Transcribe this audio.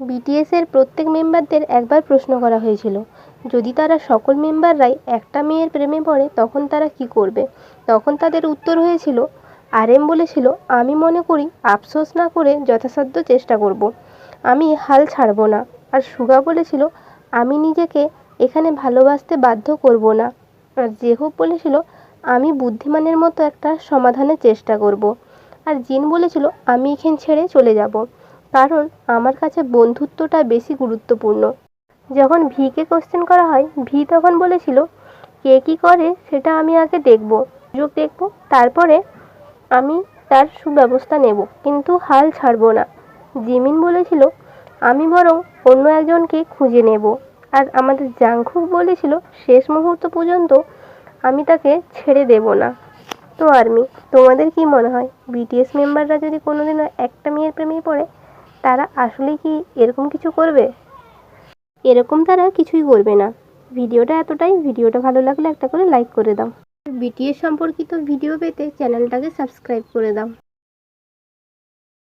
বিটিএসের প্রত্যেক মেম্বারদের একবার প্রশ্ন করা হয়েছিল। যদি তারা সকল মেম্বাররাই একটা মেয়ের প্রেমে পড়ে, তখন তারা কী করবে? তখন তাদের উত্তর হয়েছিল আরএম বলেছিল, আমি মনে করি আফসোস না করে যথাসাধ্য চেষ্টা করব। আমি হাল ছাড়ব না। আর সুগা বলেছিল, আমি নিজেকে এখানে ভালোবাসতে বাধ্য করব না। আর জেহব বলেছিল, আমি বুদ্ধিমানের মতো একটা সমাধানের চেষ্টা করব। আর জিন বলেছিল, আমি এখান ছেড়ে চলে যাব। কারণ আমার কাছে বন্ধুত্বটা বেশি গুরুত্বপূর্ণ। যখন ভিকে কোশ্চেন করা হয়, ভি তখন বলেছিল, কে কী করে সেটা আমি আগে দেখব, সুযোগ দেখব, তারপরে আমি তার সুব্যবস্থা নেব, কিন্তু হাল ছাড়ব না। জিমিন বলেছিল, আমি বরং অন্য একজনকে খুঁজে নেব। আর আমাদের জাংখুক বলেছিল, শেষ মুহূর্ত পর্যন্ত আমি তাকে ছেড়ে দেব না। তো আর্মি, তোমাদের কি মনে হয়? বিটিএস মেম্বাররা যদি কোনোদিনও একটা মেয়ের প্রেমেই পড়ে তারা আসলে কি এরকম কিছু করবে? এরকম তারা কিছুই করবে না। ভিডিওটা এতটাই। ভিডিওটা ভালো লাগলে একটা করে লাইক করে দাও। বিটিএস সম্পর্কিত ভিডিও পেতে চ্যানেলটাকে সাবস্ক্রাইব করে দাও।